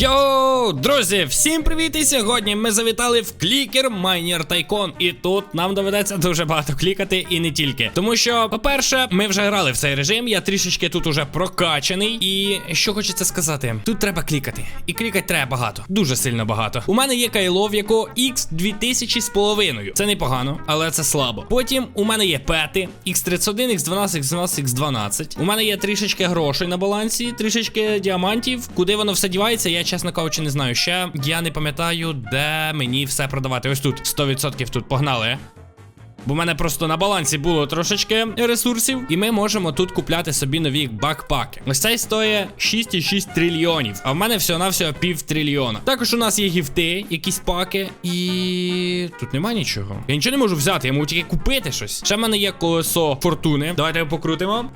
Йоу, друзі, всім привіт! І сьогодні ми завітали в клікер Майнер Тайкон. І тут нам доведеться дуже багато клікати, і не тільки. Тому що, по-перше, ми вже грали в цей режим, я трішечки тут уже прокачаний. І що хочеться сказати, тут треба клікати. І клікати треба багато, дуже сильно багато. У мене є кайло, в якого X 2000 з половиною. Це непогано, але це слабо. Потім у мене є пети X31, X12, X12, X12. У мене є трішечки грошей на балансі, трішечки діамантів. Куди воно все дівається, я чесно кажучи, не знаю. Ще я не пам'ятаю, де мені все продавати. Ось тут 100% тут погнали. Бо в мене просто на балансі було трошечки ресурсів, і ми можемо тут купляти собі нові бакпаки. Ось цей стоїть 6,6 трильйонів, а в мене всього-навсього пів трильйона. Також у нас є гіфти, якісь паки, і тут нема нічого. Я нічого не можу взяти, я можу тільки купити щось. Ще в мене є колесо фортуни. Давайте його покрутимо.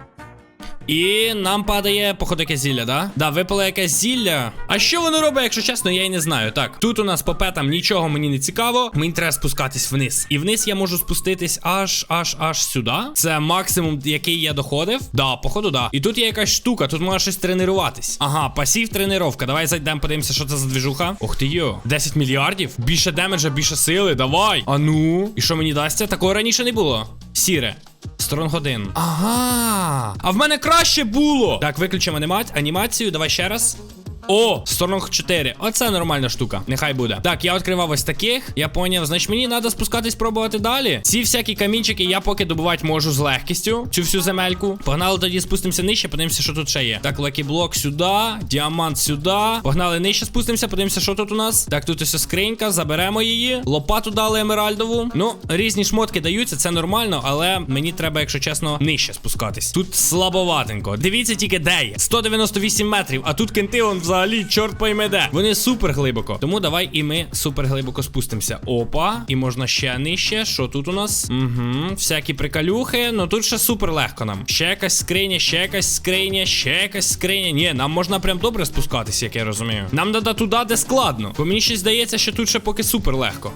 І нам падає, походу, якесь зілля, да? Да, випало якесь зілля. А що воно робить, якщо чесно, я й не знаю. Так, тут у нас по петам нічого мені не цікаво. Мені треба спускатись вниз. І вниз я можу спуститись аж аж аж сюди. Це максимум, який я доходив. Да, походу, да. І тут є якась штука, тут можна щось тренуватись. Ага, пасів тренировка. Давай зайдемо, подивимося, що це за двіжуха. Ох ти йо. 10 мільярдів. Більше демеджа, більше сили. Давай. А ну. І що мені дасться? Такого раніше не було. Сіре. Стронг 1. Ага. А в мене краще було. Так, виключимо анімацію. Давай ще раз. О, Стронг 4. Оце нормальна штука. Нехай буде. Так, я відкривав ось таких. Я поняв. Значить, мені треба спускатись пробувати далі. Ці всякі камінчики я поки добувати можу з легкістю. Цю всю земельку. Погнали тоді, спустимося нижче, подивимося, що тут ще є. Так, лакі-блок сюди, діамант сюди. Погнали нижче, спустимося, подивимося, що тут у нас. Так, тут ось скринька, заберемо її. Лопату дали емеральдову. Ну, різні шмотки даються, це нормально, але мені треба, якщо чесно, нижче спускатись. Тут слабоватенько. Дивіться тільки де є. 198 метрів, а тут кенти он взагалі, чорт пойме де. Вони супер глибоко. Тому давай і ми супер глибоко спустимося. Опа, і можна ще нижче. Що тут у нас? Угу, всякі прикалюхи. Ну тут ще супер легко нам. Ще якась скриня, ще якась скриня, ще якась скриня. Ні, нам можна прям добре спускатися, як я розумію. Нам треба туди, де складно. Бо мені ще здається, що тут ще поки супер легко.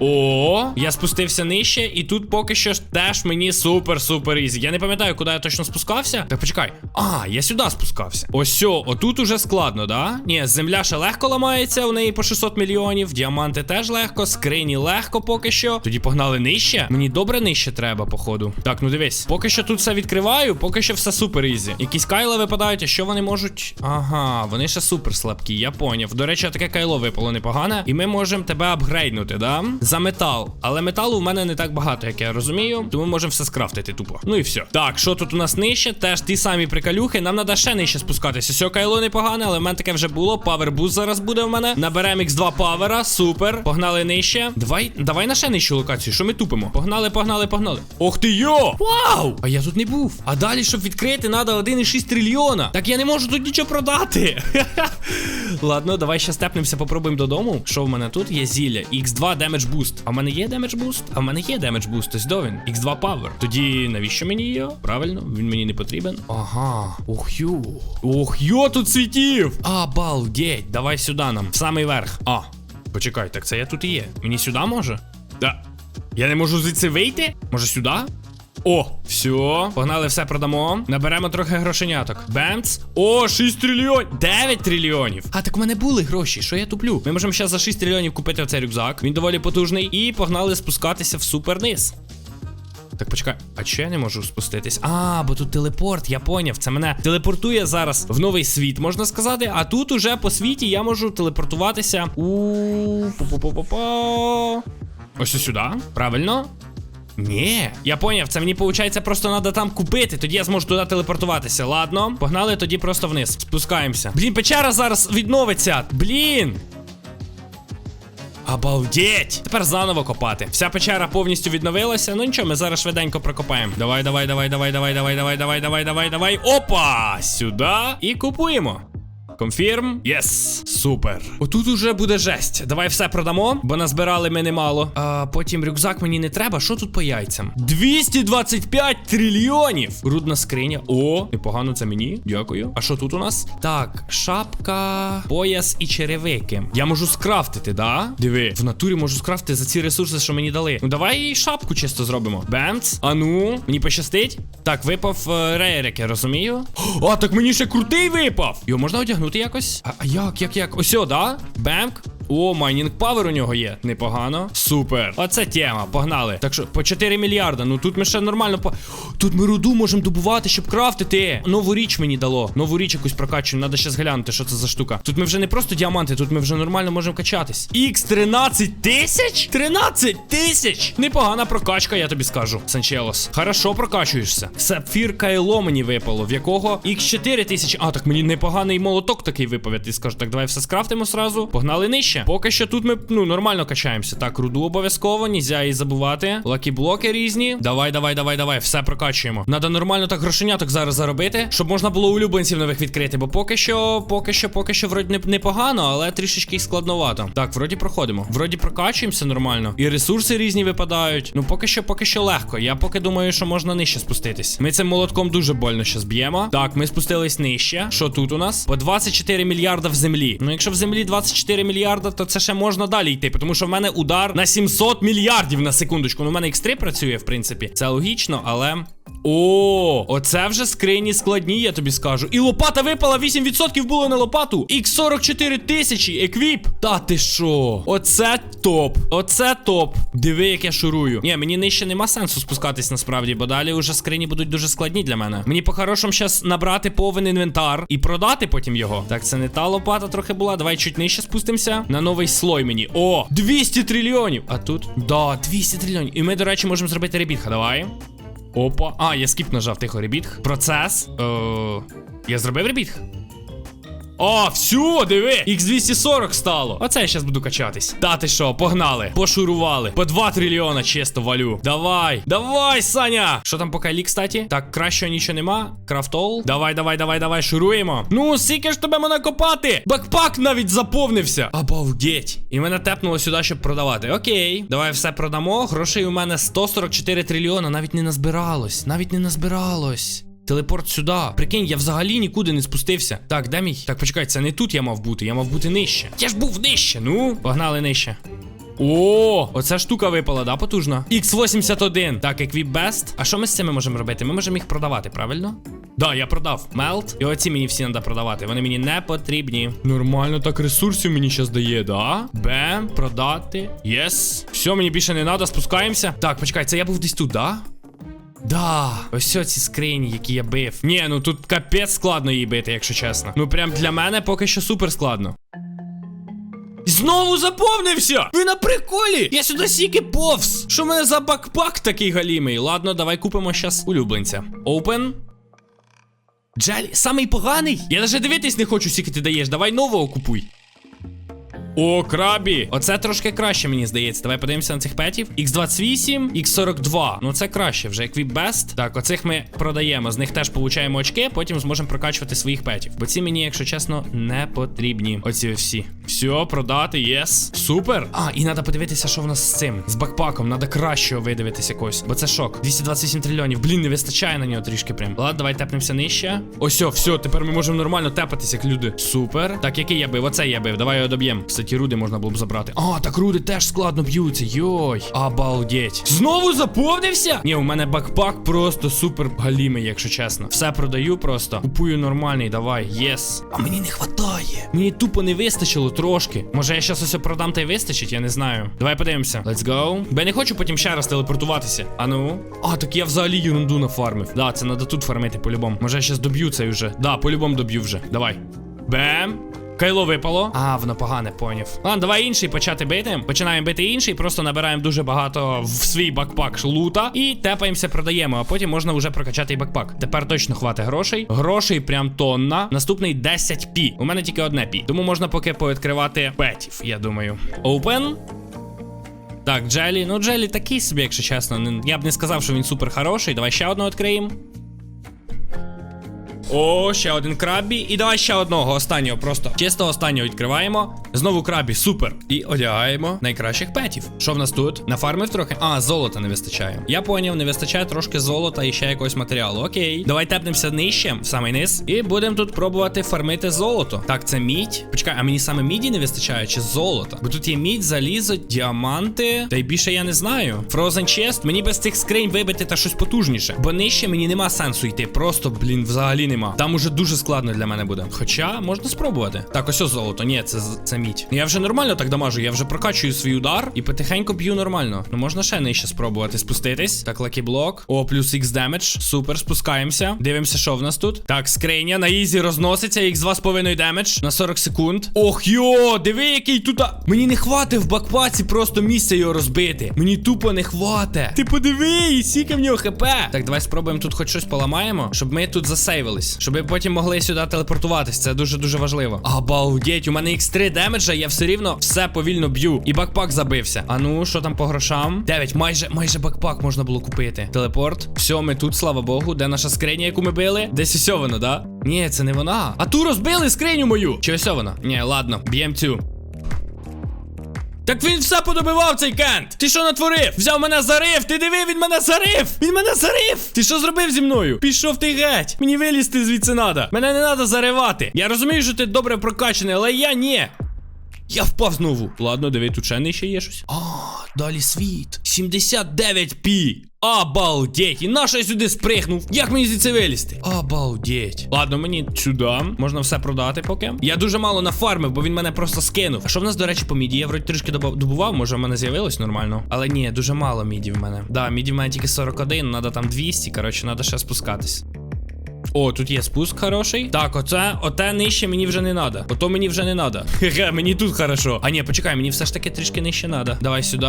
О, я спустився нижче, і тут поки що теж мені супер-супер ізі. Я не пам'ятаю, куди я точно спускався. Так почекай. А, я сюди спускався. Ось отут уже складно, да? Ні, земля ще легко ламається, у неї по 600 мільйонів. Діаманти теж легко, скрині легко поки що. Тоді погнали нижче. Мені добре нижче треба, походу. Так, ну дивись. Поки що тут все відкриваю, поки що все супер ізі. Якісь кайла випадають, а що вони можуть. Ага, вони ще супер слабкі, я поняв. До речі, таке кайло випало непогане. І ми можемо тебе апгрейднути, да? За метал. Але металу в мене не так багато, як я розумію. Тому можемо все скрафтити тупо. Ну і все. Так, що тут у нас нижче? Теж ті самі приколюхи. Нам треба ще нижче спускатися. Все, кайло непогане, але в мене таке вже було. Павербуст зараз буде в мене. Наберемо X2 павера. Супер. Погнали нижче. Давай, давай на ще нижчу локацію. Що ми тупимо? Погнали, погнали, погнали. Ох ти йо! Вау! А я тут не був. А далі, щоб відкрити, треба 1,6 трильйона. Так я не можу тут нічого продати. Ладно, давай ще степнемося, попробуємо додому. Що в мене тут є зілля? X2 демедж буст. А в мене є демедж буст? А в мене є демедж буст. Ось до він. X2 Power. Тоді навіщо мені його? Правильно, він мені не потрібен. Ага. Ох ю. Ох йо, тут світів. Обалдеть. Давай сюди нам. В самий верх. А. Почекай, так це я тут і є. Мені сюди може? Да. Я не можу звідси вийти? Може сюди? О, все, погнали, все продамо. Наберемо трохи грошеняток. Бемц. О, 6 трильйонів. 9 трильйонів. А так в мене були гроші. Що я туплю? Ми можемо зараз за 6 трильйонів купити оцей рюкзак. Він доволі потужний. І погнали спускатися в суперниз. Так, почекай, а чи я не можу спуститись? А, бо тут телепорт, я поняв. Це мене телепортує зараз в новий світ, можна сказати. А тут уже по світі я можу телепортуватися у ось сюди. Правильно? Ні, я поняв, це мені виходить, просто треба там купити, тоді я зможу туди телепортуватися. Ладно, погнали тоді просто вниз. Спускаємося. Блін, печера зараз відновиться. Блін. Обалдеть! Тепер заново копати. Вся печера повністю відновилася. Ну нічого, ми зараз швиденько прокопаємо. Давай, давай, давай, давай, давай, давай, давай, давай, давай, давай, давай. Опа! Сюди. І купуємо. Конфірм. Єс. Супер. Отут уже буде жесть. Давай все продамо, бо назбирали ми немало. А потім рюкзак мені не треба. Що тут по яйцям? 225 трильйонів. Рудна скриня. О, непогано це мені. Дякую. А що тут у нас? Так, шапка, пояс і черевики. Я можу скрафтити, да? Диви, в натурі можу скрафтити за ці ресурси, що мені дали. Ну давай шапку чисто зробимо. Бемц. А ну, мені пощастить. Так, випав е, рейрик, я розумію. О, так мені ще крутий випав. Його можна одягнути? Тепнути якось? А, як, як, як? Ось, да? Бемк. О, майнінг павер у нього є. Непогано. Супер. Оце тема. Погнали. Так що по 4 мільярда. Ну тут ми ще нормально по. Тут ми руду можемо добувати, щоб крафтити. Нову річ мені дало. Нову річ якусь прокачуємо. Надо ще зглянути, що це за штука. Тут ми вже не просто діаманти, тут ми вже нормально можемо качатись. Ікс 13 тисяч? 13 тисяч! Непогана прокачка, я тобі скажу. Санчелос. Хорошо прокачуєшся. Сапфір Кайло мені випало, в якого Ікс 4 тисячі. А, так мені непоганий молоток такий випав. Я скажу. Так, давай все скрафтимо сразу. Погнали нижче. Поки що тут ми ну нормально качаємося. Так, руду обов'язково, нельзя її забувати. Лакі-блоки різні. Давай, давай, давай, давай. Все прокачуємо. Надо нормально так грошеняток зараз заробити, щоб можна було улюбленців нових відкрити. Бо поки що, поки що, поки що, вроді непогано, але трішечки й складновато. Так, вроді проходимо. Вроді прокачуємося нормально. І ресурси різні випадають. Ну, поки що, поки що легко. Я поки думаю, що можна нижче спуститись. Ми цим молотком дуже больно щас б'ємо. Так, ми спустились нижче. Що тут у нас? По 24 мільярда в землі. Ну, якщо в землі 24 мільярда, то це ще можна далі йти. Тому що в мене удар на 700 мільярдів на секундочку. Ну, в мене X3 працює, в принципі. Це логічно, але. О, оце вже скрині складні, я тобі скажу. І лопата випала, 8% було на лопату. X44 тисячі, еквіп. Та ти що? Оце топ. Оце топ. Диви, як я шурую. Ні, мені нижче нема сенсу спускатись насправді, бо далі уже скрині будуть дуже складні для мене. Мені по-хорошому щас набрати повен інвентар і продати потім його. Так, це не та лопата трохи була. Давай чуть нижче спустимося. На новий слой мені. О, 200 трильйонів. А тут? Да, 200 трильйонів. І ми, до речі, можемо зробити ребітха. Давай. Опа. А, я скіп нажав тихо ребітх. Процес. Е, я зробив ребітх. О, все, диви! Х240 стало. Оце я зараз буду качатись. Та ти що, погнали. Пошурували. По 2 трильйона чисто валю. Давай, давай, Саня! Що там по кайлі, кстати? Так, кращого нічого нема. Крафтол. Давай, давай, давай, давай, шуруємо. Ну, скільки ж тебе мене копати? Бакпак навіть заповнився. Обалдеть. І мене тепнуло сюди, щоб продавати. Окей. Давай все продамо. Грошей у мене 144 трильйона. Навіть не назбиралось. Навіть не назбиралось. Телепорт сюди. Прикинь, я взагалі нікуди не спустився. Так, де мій? Так, почекай, це не тут я мав бути, я мав бути нижче. Я ж був нижче. Ну, погнали нижче. О, оця штука випала, да, потужна? X81. Так, Equip Best. А що ми з цими можемо робити? Ми можемо їх продавати, правильно? Да, я продав. Мелт. І оці мені всі треба продавати. Вони мені не потрібні. Нормально, так ресурсів мені зараз дає, да? Бем, продати. Єс. Все, мені більше не треба, спускаємося. Так, почекай, це я був десь тут, да? Да, ось ці скрині, які я бив. Ні, ну тут капець складно її бити, якщо чесно. Ну прям для мене поки що супер складно. Знову заповнився! Ви на приколі! Я сюди сіки повз! Що в мене за бакпак такий галімий? Ладно, давай купимо щас улюбленця. Open. Джелі, самий поганий? Я навіть дивитись не хочу, скільки ти даєш. Давай нового купуй. О, крабі! Оце трошки краще, мені здається. Давай подивимося на цих петів. X28, X42. Ну це краще, вже Equip Best. Так, оцих ми продаємо. З них теж получаємо очки, потім зможемо прокачувати своїх петів. Бо ці мені, якщо чесно, не потрібні. Оці всі. Все, продати, єс. Супер. А, і треба подивитися, що в нас з цим. З бакпаком. Треба кращого видивитися якось. Бо це шок. 228 трильйонів. Блін, не вистачає на нього трішки прям. Ладно, давай тепнемося нижче. Ось, все, тепер ми можемо нормально тепатися, як люди. Супер. Так, який я бив? Оцей я бив. Давай його доб'ємо. Кстати, руди можна було б забрати. А, так руди теж складно б'ються. Йой. Обалдеть. Знову заповнився? Ні, у мене бакпак просто супер галімий, якщо чесно. Все продаю просто. Купую нормальний, давай. Єс. А мені не хватає. Мені тупо не вистачило трошки. Може я щас усе продам та й вистачить, я не знаю. Давай подивимося. Let's go. Бо я не хочу потім ще раз телепортуватися. А ну. А, так я взагалі ерунду нафармив. Да, це треба тут фармити по-любому. Може я щас доб'ю цей вже. Да, по-любому доб'ю вже. Давай. Бем. Кайло випало. А, воно погане, поняв. Ладно, давай інший почати бити. Починаємо бити інший, просто набираємо дуже багато в свій бакпак лута і тепаємося, продаємо, а потім можна вже прокачати і бакпак. Тепер точно хватить грошей. Грошей прям тонна. Наступний 10 пі. У мене тільки одне пі. Тому можна поки повідкривати петів, я думаю. Open. Так, Джелі. Ну, Джелі такий собі, якщо чесно. Я б не сказав, що він супер хороший. Давай ще одного відкриємо. О, ще один крабі. І давай ще одного останнього. Просто чисто останнього відкриваємо. Знову крабі, супер. І одягаємо найкращих петів. Що в нас тут? Нафармив трохи? А, золота не вистачає. Я поняв, не вистачає трошки золота і ще якогось матеріалу. Окей. Давай тепнемося нижче, в самий низ. І будемо тут пробувати фармити золото. Так, це мідь. Почекай, а мені саме міді не вистачає чи золота? Бо тут є мідь, залізо, діаманти. Та й більше я не знаю. Frozen Chest, мені без цих скринь вибити та щось потужніше. Бо нижче мені нема сенсу йти. Просто, блін, взагалі нема. Грошима. Там уже дуже складно для мене буде. Хоча можна спробувати. Так, ось золото. Ні, це, це мідь. Я вже нормально так дамажу. Я вже прокачую свій удар і потихеньку б'ю нормально. Ну можна ще нижче спробувати спуститись. Так, лакі блок. О, плюс X демедж. Супер, спускаємося. Дивимося, що в нас тут. Так, скриня на ізі розноситься. X 2,5 демедж на 40 секунд. Ох йо, диви, який тут. Мені не хватить в бакпаці просто місця його розбити. Мені тупо не хватить. Ти подиви, скільки в нього хп. Так, давай спробуємо тут хоч щось поламаємо, щоб ми тут засейвились. Щоб ми потім могли сюди телепортуватись. Це дуже дуже важливо. Обалдеть, у мене X3 демеджа, я все рівно все повільно б'ю. І бакпак забився. А ну, що там по грошам? 9, майже майже бакпак можна було купити. Телепорт. Все, ми тут, слава Богу. Де наша скриня, яку ми били? Десь ось воно, да? Ні, це не вона. А ту розбили скриню мою. Чи ось вона? Ні, ладно, б'єм цю. Так він все подобивав цей кент. Ти що натворив? Взяв мене зарив. Ти диви, він мене зарив. Він мене зарив. Ти що зробив зі мною? Пішов ти геть. Мені вилізти звідси надо. Мене не треба заривати. Я розумію, що ти добре прокачаний, але я ні. Я впав знову. Ладно, диви, тут ще нижче є щось. А, далі світ. 79 пі. Обалдеть. І я сюди спригнув? Як мені звідси вилізти? Обалдеть. Ладно, мені сюди. Можна все продати поки. Я дуже мало нафармив, бо він мене просто скинув. А що в нас, до речі, по міді? Я вроді трішки добував, може в мене з'явилось нормально. Але ні, дуже мало міді в мене. Да, міді в мене тільки 41, треба там 200. Коротше, треба ще спускатись. О, тут є спуск хороший. Так, оце, оте нижче мені вже не надо. Ото мені вже не надо. Хе-хе, мені тут хорошо. А ні, почекай, мені все ж таки трішки нижче надо. Давай сюди.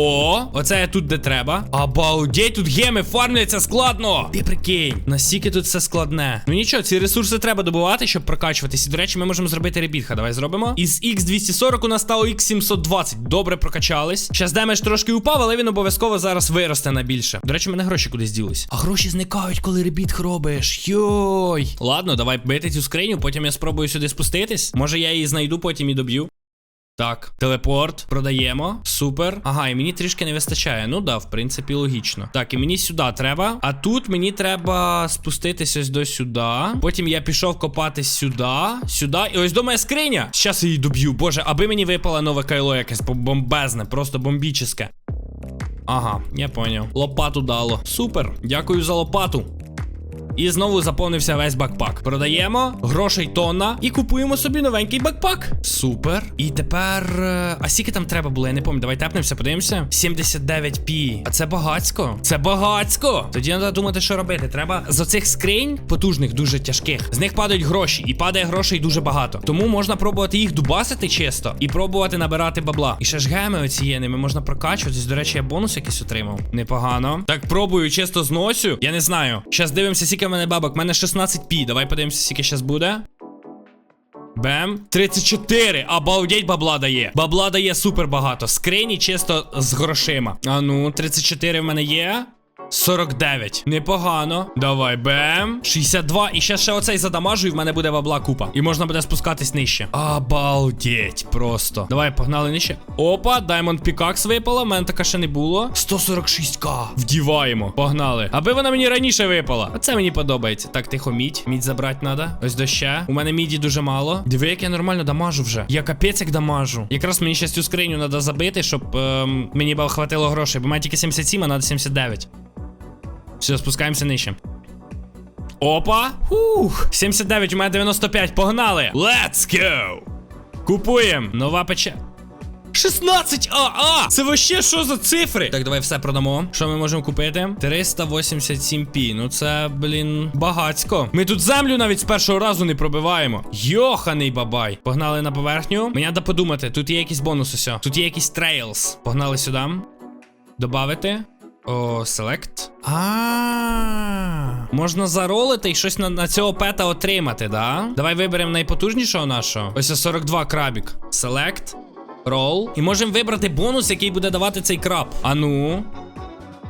О, оце я тут де треба. Обалдеть, тут геми фармляться складно. Ти прикинь, настільки тут все складне. Ну нічого, ці ресурси треба добувати, щоб прокачуватись. І, до речі, ми можемо зробити ребітха. Давай зробимо. Із X240 у нас стало X720. Добре прокачались. Щас демедж трошки упав, але він обов'язково зараз виросте на більше. До речі, мене гроші кудись ділись. А гроші зникають, коли ребітх робиш. Йой. Ладно, давай бити цю скриню, потім я спробую сюди спуститись. Може я її знайду, потім і доб'ю. Так, телепорт продаємо. Супер. Ага, і мені трішки не вистачає. Ну да, в принципі, логічно. Так, і мені сюди треба. А тут мені треба спуститися ось до сюди. Потім я пішов копатись сюди, сюди. І ось до моя скриня. Щас її доб'ю. Боже, аби мені випало нове кайло якесь бомбезне, просто бомбіческе. Ага, я поняв. Лопату дало. Супер. Дякую за лопату. І знову заповнився весь бакпак. Продаємо грошей тонна і купуємо собі новенький бакпак. Супер. І тепер. е, А скільки там треба було? Я не пам'ятаю. Давай тепнемося, подивимося. 79 пі. А це багацько. Це багацько. Тоді треба думати, що робити. Треба з оцих скринь, потужних, дуже тяжких. З них падають гроші, і падає грошей дуже багато. Тому можна пробувати їх дубасити чисто і пробувати набирати бабла. І ще ж геми оці є, ними можна прокачуватись. До речі, я бонус якийсь отримав. Непогано. Так, пробую, чисто зносю. Я не знаю. Щас дивимося, скільки в мене бабок. У мене 16 пі. Давай подивимося, скільки щас буде. Бем. 34. Обалдеть бабла дає. Бабла дає супер багато. Скрині чисто з грошима. А ну, 34 в мене є. 49. Непогано. Давай, бем. 62. І ще ще оцей задамажу, і в мене буде бабла купа. І можна буде спускатись нижче. Обалдеть просто. Давай, погнали нижче. Опа, Diamond Pickaxe випала. У мене така ще не було. 146к. Вдіваємо. Погнали. Аби вона мені раніше випала. А це мені подобається. Так, тихо, мідь. Мідь забрати треба. Ось доща. У мене міді дуже мало. Диви, як я нормально дамажу вже. Я капець як дамажу. Якраз мені ще цю скриню треба забити, щоб ем, мені б хватило грошей. Бо мене тільки 77, а треба 79. Все, спускаємося нижче. Опа! Ух! 79, у мене 95, погнали! Let's go! Купуємо! Нова пече. 16 АА! Це вообще що за цифри? Так, давай все продамо. Що ми можемо купити? 387 пі. Ну це, блін, багацько. Ми тут землю навіть з першого разу не пробиваємо. Йоханий бабай. Погнали на поверхню. Мені треба подумати, тут є якийсь бонус ось. Тут є якийсь трейлс. Погнали сюди. Добавити. О, селект. А, можна заролити і щось на, на цього пета отримати, да? Давай виберемо найпотужнішого нашого. Ось ось 42 крабік. Select. Рол. І можемо вибрати бонус, який буде давати цей краб. А ну.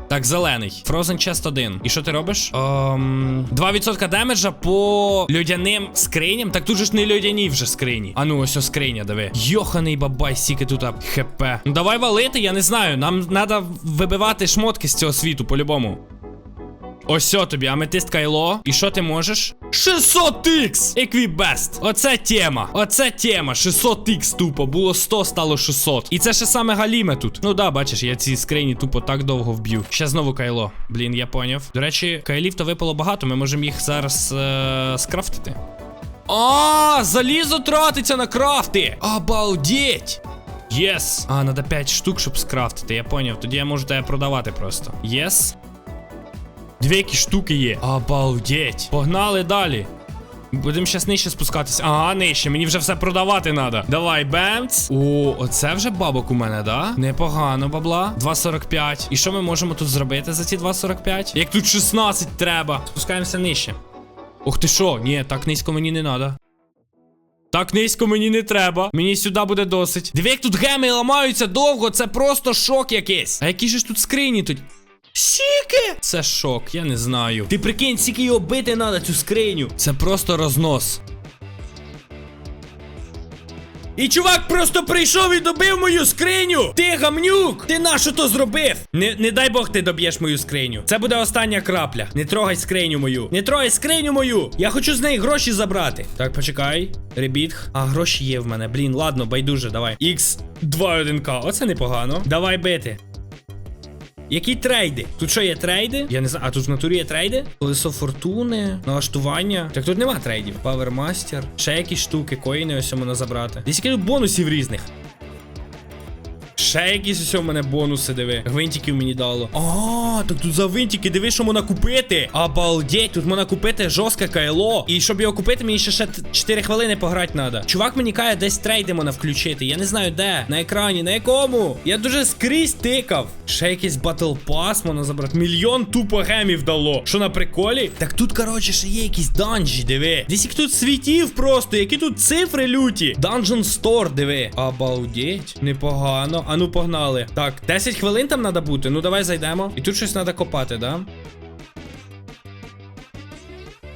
Так, зелений. Frozen Chest 1. І що ти робиш? Ем, 2% демеджа по льодяним скриням. Так тут же ж не льодяні вже скрині. А ну, ось о скриня, диви. Йоханий бабай, сіки тут хп. Ну давай валити, я не знаю. Нам треба вибивати шмотки з цього світу, по-любому. Ось тобі, аметист кайло. І що ти можеш? 600 ікс! Еквібест. Оце тема. Оце тема. 600 ікс тупо. Було 100, стало 600. І це ще саме галіме тут. Ну да, бачиш, я ці скрині тупо так довго вб'ю. Ще знову кайло. Блін, я поняв. До речі, кайлів то випало багато. Ми можемо їх зараз е скрафтити. А, залізо тратиться на крафти. Обалдеть. Єс. А, надо 5 штук, щоб скрафтити. Я поняв. Тоді я можу тебе продавати просто. Єс. Дві які штуки є. Обалдеть. Погнали далі. Будемо щас нижче спускатися. Ага, нижче. Мені вже все продавати треба. Давай, бемц. О, оце вже бабок у мене, да? Непогано, бабла. 2,45. І що ми можемо тут зробити за ці 2,45? Як тут 16 треба. Спускаємося нижче. Ух ти що? Ні, так низько мені не треба. Так низько мені не треба. Мені сюди буде досить. Диви, як тут геми ламаються довго, це просто шок якийсь. А які ж тут скрині тут? Сіки! Це шок, я не знаю. Ти прикинь, скільки його бити треба, цю скриню. Це просто рознос. І чувак просто прийшов і добив мою скриню. Ти гамнюк! Ти нащо то зробив? Не, не дай Бог ти доб'єш мою скриню. Це буде остання крапля. Не трогай скриню мою. Не трогай скриню мою. Я хочу з неї гроші забрати. Так, почекай. Ребітг. А, гроші є в мене. Блін, ладно, байдуже, давай. X 2-1К. Оце непогано. Давай бити. Які трейди? Тут що є трейди? Я не знаю, а тут в натурі є трейди? Колесо фортуни, налаштування. Так тут нема трейдів. Павермастер. Ще якісь штуки, коїни ось можна забрати. Десь тут бонусів різних. Ще якісь ось у мене бонуси, диви. Гвинтиків мені дало. А, так тут за гвинтики, диви, що можна купити. Обалдеть, тут можна купити жорстке кайло. І щоб його купити, мені ще ще 4 хвилини пограти треба. Чувак мені каже, десь трейди можна включити. Я не знаю де. На екрані, на якому. Я дуже скрізь тикав. Ще якийсь батл пас можна забрати. Мільйон тупо гемів дало. Що на приколі? Так тут, коротше, ще є якісь данжі, диви. Десь їх тут світів просто, які тут цифри люті. Dungeon Store, диви. Обалдеть. Непогано. А ну погнали. Так, 10 хвилин там треба бути. Ну давай зайдемо. І тут щось треба копати, да?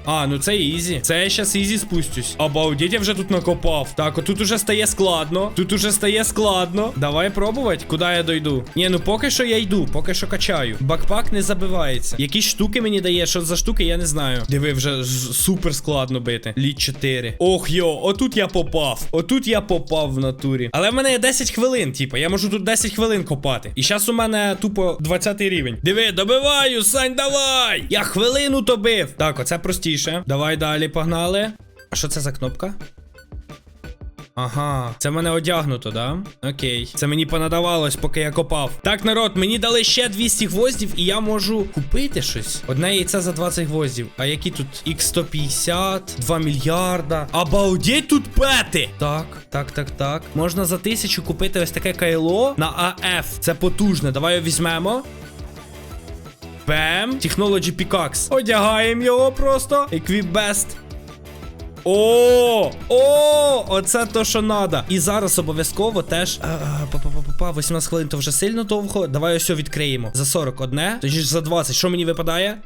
А, ну це ізі. Це я щас ізі спустюсь. Обалдеть, я вже тут накопав. Так, отут уже стає складно. Тут уже стає складно. Давай пробувати, куди я дойду. Ні, ну поки що я йду, поки що качаю. Бакпак не забивається. Якісь штуки мені дає, що за штуки, я не знаю. Диви, вже супер складно бити. Літ 4. Ох йо, отут я попав. Отут я попав в натурі. Але в мене є 10 хвилин, типу, я можу тут 10 хвилин копати. І зараз у мене тупо 20 рівень. Диви, добиваю, Сань, давай! Я хвилину добив. Так, оце простіше. Давай далі, погнали. А що це за кнопка? Ага, це мене одягнуто, да? Окей. Це мені понадавалось, поки я копав. Так, народ, мені дали ще 200 гвоздів, і я можу купити щось. Одне яйце за 20 гвоздів. А які тут X150, 2 мільярда. Обалдеть тут пети! Так, так, так, так. Можна за тисячу купити ось таке кайло на АФ. Це потужне. Давай його візьмемо. Бем. Technology Pickaxe. Одягаємо його просто. Equibest. О, о, оце то, що надо. І зараз обов'язково теж. Па-па-па-па, 18 хвилин то вже сильно довго. Давай ось відкриємо. За 41, тоді ж за 20. Що мені випадає?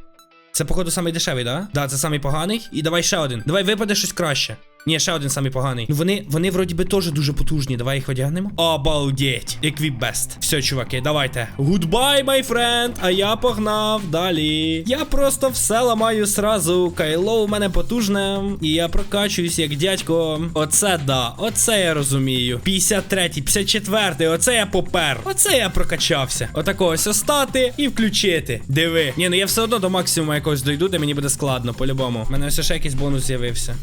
Це, походу, самий дешевий, да? Да, це самий поганий. І давай ще один. Давай випаде щось краще. Ні, ще один самий поганий. Ну вони, вони вроді би теж дуже потужні. Давай їх одягнемо. Обалдеть. Equibest. Все, чуваки, давайте. Goodbye, my friend. А я погнав далі. Я просто все ламаю сразу. Кайло у мене потужне. І я прокачуюсь як дядько. Оце да, оце я розумію. 53, 54, оце я попер. Оце я прокачався. Отако ось остати і включити. Диви. Ні, ну я все одно до максимуму якогось дойду, де мені буде складно, по-любому. У мене ось ще якийсь бонус з'явився.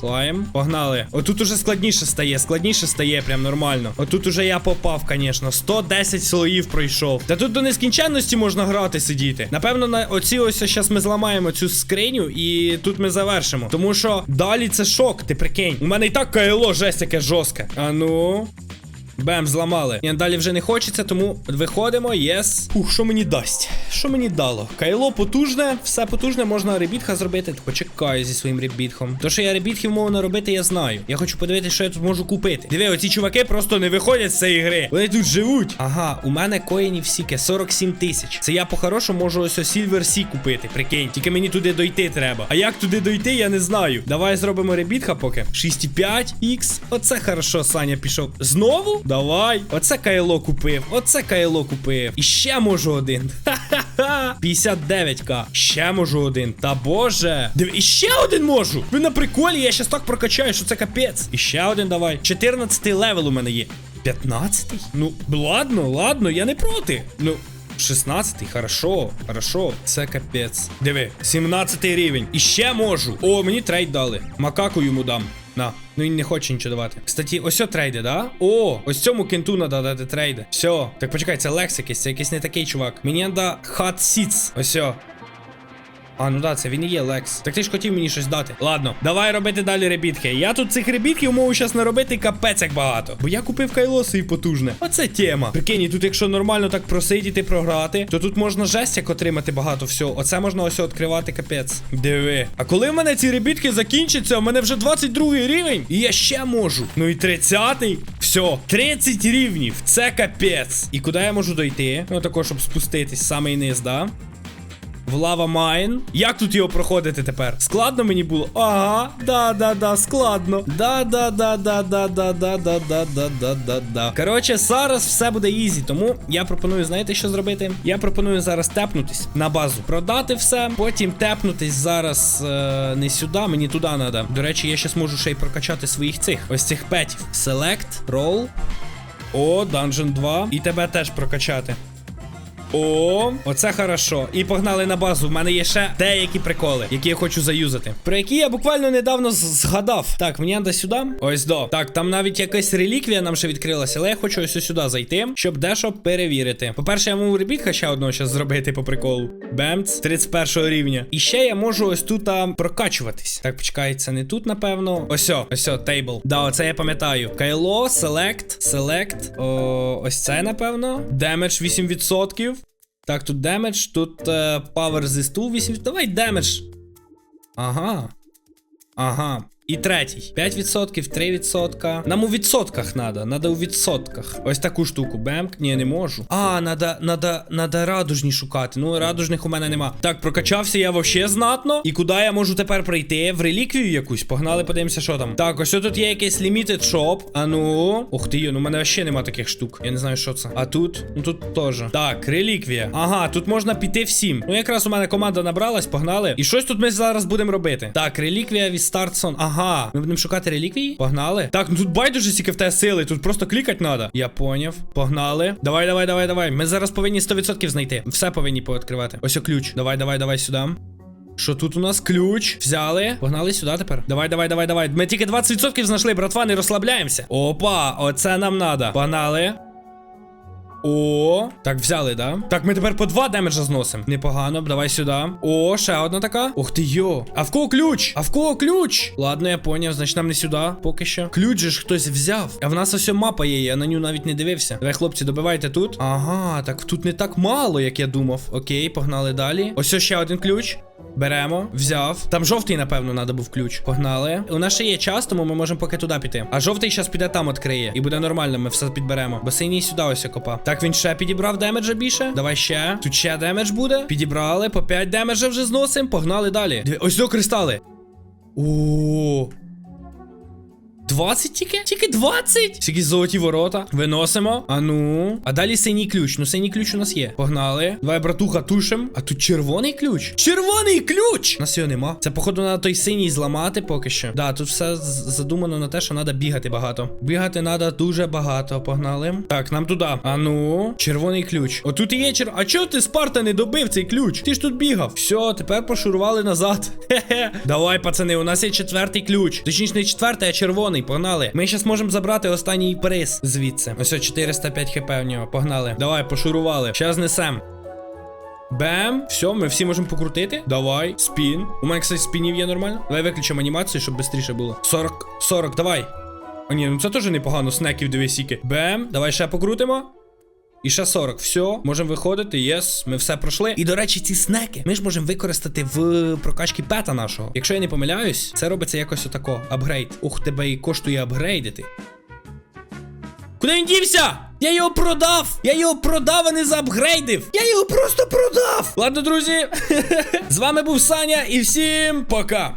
Клаєм. Погнали. Отут уже складніше стає, складніше стає, прям нормально. Отут уже я попав, звісно. 110 слоїв пройшов. Та тут до нескінченності можна грати, сидіти. Напевно, на оці ось зараз ми зламаємо цю скриню і тут ми завершимо. Тому що далі це шок, ти прикинь. У мене і так кайло жесть яке жорстке. А ну. Бем, зламали. Ні, далі вже не хочеться, тому виходимо, єс. Ух, що мені дасть? Що мені дало? Кайло потужне, все потужне, можна ребітха зробити. Почекаю зі своїм ребітхом. То, що я ребітхів можу робити, я знаю. Я хочу подивитися, що я тут можу купити. Диви, оці чуваки просто не виходять з цієї гри. Вони тут живуть. Ага, у мене коїнів сіки 47 тисяч. Це я по-хорошому можу ось Silver Sea купити. Прикинь. Тільки мені туди дойти треба. А як туди дойти, я не знаю. Давай зробимо ребітха поки. 6,5 х Оце хорошо, Саня пішов. Знову? Давай. Оце кайло купив. Оце кайло купив. І ще можу один. Ха-ха. Ха! 59к. Ще можу один. Та боже. Диви, і ще один можу. Ви на приколі, я щас так прокачаю, що це капець. І ще один давай. 14 левел у мене є. 15? Ну, ладно, ладно, я не проти. Ну. 16, хорошо, хорошо, це капець. Диви, 17 рівень. І ще можу. О, мені трейд дали. Макаку йому дам. На. Ну він не хоче нічого давати. Кстати, ось о трейди, да? О, ось цьому кенту надо дати трейди. Все. Так почекай, це Лекс якийсь, це якийсь не такий чувак. Мені треба Hot Seats. Ось о. А, ну да, це він і є Лекс. Так ти ж хотів мені щось дати. Ладно, давай робити далі ребітки. Я тут цих ребітків можу зараз наробити капець як багато. Бо я купив кайло свій потужне. Оце тема. Прикинь, тут, якщо нормально так просидіти, програти, то тут можна жесть як отримати багато всього. Оце можна ось відкривати капець. Диви. А коли в мене ці ребітки закінчаться, у мене вже 22 рівень. І я ще можу. Ну і 30-й. Все, 30 рівнів. Це капець. І куди я можу дойти? Ну також, щоб спуститись, самий низ, да? В лава майн. Як тут його проходити тепер? Складно мені було? Ага, да, да, да, складно. Да, да, да, да, да, да, да, да, да, да, да, да, да. Коротше, зараз все буде ізі, тому я пропоную, знаєте, що зробити? Я пропоную зараз тепнутись на базу, продати все, потім тепнутись зараз е, не сюди, мені туди треба. До речі, я ще зможу ще й прокачати своїх цих ось цих петів. Select, roll. О, Dungeon 2. І тебе теж прокачати. О, оце хорошо. І погнали на базу. В мене є ще деякі приколи, які я хочу заюзати. Про які я буквально недавно згадав. Так, мені треба сюди. Ось до. Так, там навіть якась реліквія нам ще відкрилася, але я хочу ось сюди зайти, щоб дещо перевірити. По-перше, я можу ребітка ще одного зараз зробити по приколу. Бемц, 31 рівня. І ще я можу ось тут прокачуватись. Так, почекай, це не тут, напевно. Ось, о, ось, тейбл. Да, оце я пам'ятаю. Кайло, селект, селект. Ось це, напевно. Демедж 8%. Так, тут демедж, тут е, power зісту 8. Давай демедж. Ага. Ага. І третій. 5%, 3%. Нам у відсотках надо. Надо у відсотках. Ось таку штуку. Бемк. Ні, не можу. А, надо, надо, надо радужні шукати. Ну, радужних у мене нема. Так, прокачався я вообще знатно. І куди я можу тепер прийти? В реліквію якусь. Погнали, подивимося, що там. Так, ось тут є якийсь limited shop. А ну. Ух ти, ну у мене ще нема таких штук. Я не знаю, що це. А тут? Ну тут теж. Так, реліквія. Ага, тут можна піти всім. Ну, якраз у мене команда набралась, погнали. І щось тут ми зараз будемо робити. Так, реліквія від Стартсон. Ага. Ми будемо шукати реліквії? Погнали. Так, ну тут байдуже стільки в те сили. Тут просто клікати треба. Я поняв. Погнали. Давай, давай, давай, давай. Ми зараз повинні 100% знайти. Все повинні пооткривати. Ось ключ. Давай, давай, давай сюди. Що тут у нас? Ключ. Взяли. Погнали сюди тепер. Давай, давай, давай, давай. Ми тільки 20% знайшли, братва, не розслабляємося. Опа, оце нам надо. Погнали. О, так взяли, да? Так, ми тепер по два демеджа зносимо. Непогано, давай сюди. О, ще одна така. Ух ти йо. А в кого ключ? А в кого ключ? Ладно, я поняв, значить нам не сюди, поки що. Ключ же ж хтось взяв. А в нас ось мапа є, я на нього навіть не дивився. Давай, хлопці, добивайте тут. Ага, так тут не так мало, як я думав. Окей, погнали далі. Ось ще один ключ. Беремо, взяв. Там жовтий, напевно, треба був ключ. Погнали. У нас ще є час, тому ми можемо поки туди піти. А жовтий зараз піде там відкриє. І буде нормально, ми все підберемо. Бо синій сюди ось копа. Так, він ще підібрав демеджа більше. Давай ще. Тут ще демедж буде. Підібрали. По 5 демеджа вже зносимо. Погнали далі. Ось до кристали. О. 20 тільки? Тільки 20? Тільки золоті ворота. Виносимо. А ну. А далі синій ключ. Ну, синій ключ у нас є. Погнали. Давай, братуха, тушим. А тут червоний ключ. Червоний ключ! У нас його нема. Це, походу, на той синій зламати поки що. Да, тут все задумано на те, що треба бігати багато. Бігати треба дуже багато. Погнали. Так, нам туди. А ну. Червоний ключ. Отут і є чер. А чого ти Спарта не добив цей ключ? Ти ж тут бігав. Все, тепер пошурували назад. Хе-хе. Давай, пацани, у нас є четвертий ключ. Точніше, не четвертий, а червоний. Погнали. Ми зараз можемо забрати останній приз звідси. Ось 405 хп в нього. Погнали. Давай, пошурували. Зараз несем. Бем, все, ми всі можемо покрутити. Давай, спін. У мене, кстати, спінів є нормально. Давай виключимо анімацію, щоб швидше було. 40, 40, давай. А ні, ну це теж непогано. Снеків дві сіки. Бем, давай ще покрутимо. І ще 40. Все, можемо виходити. Єс, ми все пройшли. І до речі, ці снеки ми ж можемо використати в прокачці пета нашого. Якщо я не помиляюсь, це робиться якось отако. Апгрейд. Ух, тебе і коштує апгрейдити. Куди він дівся? Я його продав! Я його продав, а не заапгрейдив! Я його просто продав! Ладно, друзі. З вами був Саня, і всім пока!